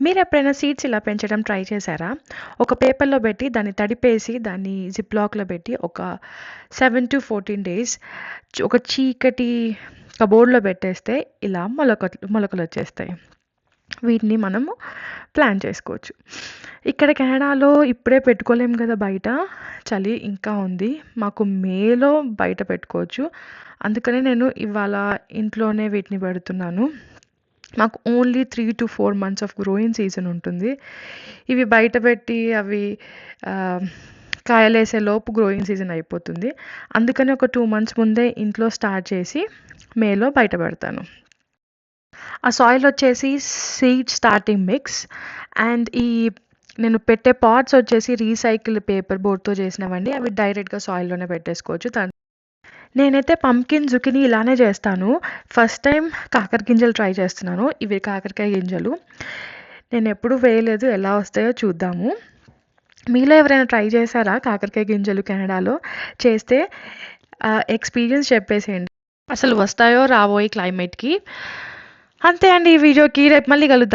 మీరు ఎప్పుడైనా సీడ్స్ ఇలా పెంచడం ట్రై చేశారా? ఒక పేపర్లో పెట్టి దాన్ని తడిపేసి దాన్ని జిప్ లాక్లో పెట్టి ఒక సెవెన్ టు ఫోర్టీన్ డేస్ ఒక చీకటి కబోర్డ్లో పెట్టేస్తే ఇలా మొలక మొలకలు వచ్చేస్తాయి. వీటిని మనము ప్లాన్ చేసుకోవచ్చు. ఇక్కడ కెనడాలో ఇప్పుడే పెట్టుకోలేం కదా బయట? చలి ఇంకా ఉంది. మాకు మేలో బయట పెట్టుకోవచ్చు. అందుకనే నేను ఇవాళ ఇంట్లోనే వీటిని పెడుతున్నాను. మాకు only three two four months of growing season ఉంటుంది. ఇవి బయట పెట్టి అవి కాయలేసే లోపు గ్రోయింగ్ సీజన్ అయిపోతుంది. అందుకని ఒక టూ మంత్స్ ముందే ఇంట్లో స్టార్ట్ చేసి మేలో బయట పెడతాను. ఆ సాయిల్ వచ్చేసి సీడ్ స్టార్టింగ్ మిక్స్ అండ్ ఈ నేను పెట్టే పాట్స్ వచ్చేసి రీసైకిల్ పేపర్ బోర్డ్తో చేసినవండి. అవి డైరెక్ట్గా సాయిల్లోనే పెట్టేసుకోవచ్చు. దాని నేనైతే పంకిన్ జుకిని ఇలానే చేస్తాను. ఫస్ట్ టైం కాకర గింజలు ట్రై చేస్తున్నాను. ఇవి కాకరకాయ గింజలు. నేను ఎప్పుడు వేయలేదు. ఎలా వస్తాయో చూద్దాము. మీలో ఎవరైనా ట్రై చేశారా కాకరకాయ గింజలు కెనడాలో చేస్తే ఎక్స్పీరియన్స్ చెప్పేసేయండి. అసలు వస్తాయో రాబోయే క్లైమేట్కి అంతే అండి ఈ వీడియోకి రేపు మళ్ళీ కలుద్దాం.